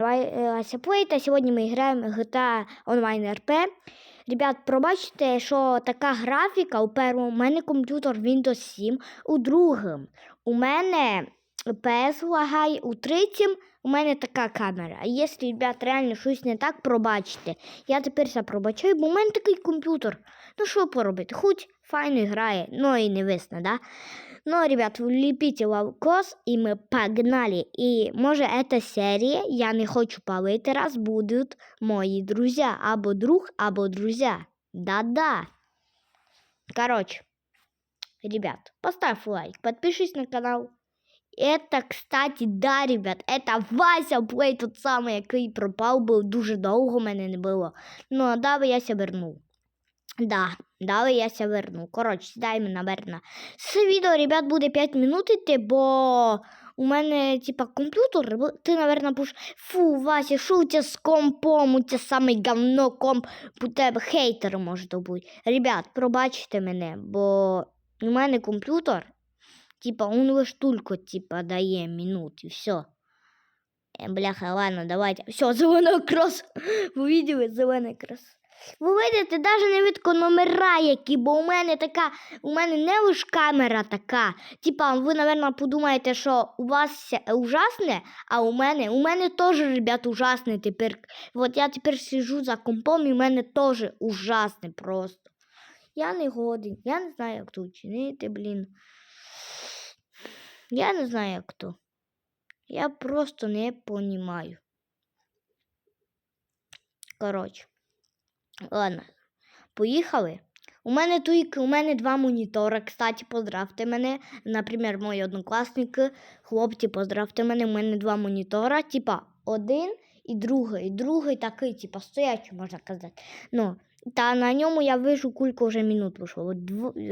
Давай Плей, та Сьогодні ми граємо GTA Online RP. Ребят, пробачте, що така графіка у першому у мене комп'ютер Windows 7, у другому у мене PS лагає, у третьому у мене така камера. А якщо, ребят, реально щось не так, пробачте. Я тепер все пробачаю, бо у мене такий комп'ютер. Ну що поробити? Хоч файно грає, ну і не висно, да? Ну, ребят, влепите лавкос, и мы погнали. И может эта серия, я не хочу палити, раз будут мои друзья. Або друг, або друзья. Да-да. Короче, ребят, поставь лайк, подпишись на канал. Это, кстати, да, ребят, это Вася Плей, тот самый, який пропав, був дуже довго мене не було. Ну, а далі я ся вернув. Да, далі я ся верну. Коротше, сідаємо наверно. Це відео, ребят, буде 5 минут іти, бо у мене, типа, комп'ютер, бо ти, наверно, будеш, фу, Вася, що у тебе з компом, у тебе саме говно комп, у тебе хейтери може бути. Ребят, пробачте мене, бо у мене комп'ютер, типа, он лиш тільки, типа, дає минут, і все. Е, бляха, ладно, давайте. Все, зелений крос. Ви виділи зелений крос. Ви видите, навіть не видко номера які, бо у мене така, у мене не лише камера така. Типа, ви, напевно, подумаєте, що у вас все ужасне, а у мене, у мене теж, ребят, ужасне тепер. От я тепер сижу за компом, і у мене теж ужасне просто. Я не годен, я не знаю, як то вчинити, блін. Я не знаю, як то. Я просто не понімаю. Коротше. Ладно, поїхали. У мене туйки, у мене два монітори. Кстати, поздравте мене. Наприклад, мої однокласники, хлопці, поздравте мене. У мене два монітора. Типа один і другий. Другий такий, типа, стоячий, можна казати. Ну, та на ньому я вижу, кілька вже минут пішло.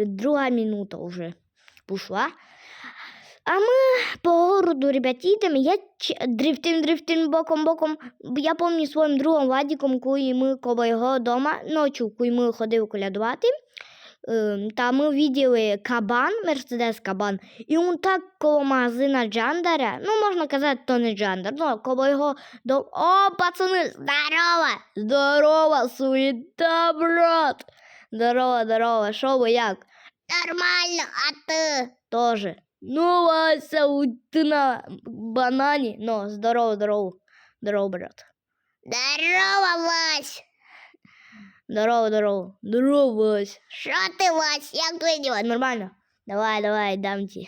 Друга минута вже пішла. А ми по городу, ребят. Я дрифтим, дрифтим боком, боком. Я пам'ятаю своїм другом Владіком, коли ми коло його вдома, ночі, коли ми ходили колядувати. ем, Та ми виділи кабан, Мерседес кабан, і він так коло магазина Джандаря, ну можна казати, то не Джандар, ну коло його дом. О, пацани, здорово! Здорово, суєта, брат! Здорово, здорово, що ви як? Нормально, а ти? Тоже. Ну, Вася, ты на банане. Но, здорово, здорово. Здорово, брат. Здорово, Вась. Здорово, здорово. Здорово, Вась. Що ти, Вась? Як твої діла? Нормально. Давай, давай, дам тебе.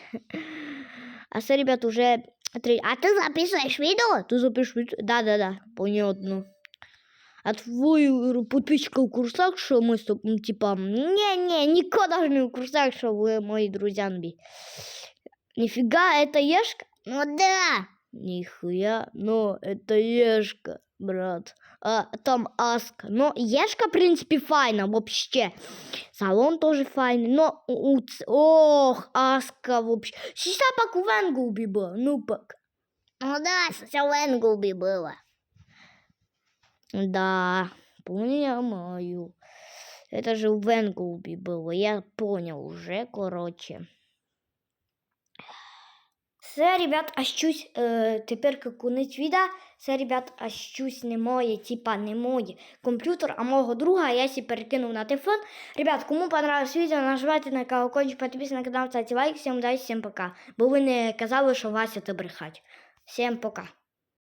А все, ребят, уже три. А ты записываешь видео? Ты запишешь видео? Да, да, да. Понятно. А твой э, подписчика в курсах, что мы с тобой, типа, не-не, никто даже не в курсах, что вы мои друзья. Нифига, это Ешка? Ну да. Нихуя, но это Ешка, брат. А там Аска. Но Ешка, в принципе, файна вообще. Салон тоже файный. Но, у, у ц- ох, Аска вообще. Сиса пак у Венголби была, ну пак. Ну да, сиса у Венголби была. Да, понимаю. Это же у Венголби было, я понял уже, короче. Це, ребят, а щось е, тепер кунець відео. Все, ребят, а щось не моє, типа не моє комп'ютер, а мого друга, я сі перекинув на телефон. Ребят, кому понравилось відео, нажимайте на колокольчик, підписуйтесь на канал, ставте лайк, всім удачі, всім пока. Бо ви не казали, що Вася це брехать. Всім пока.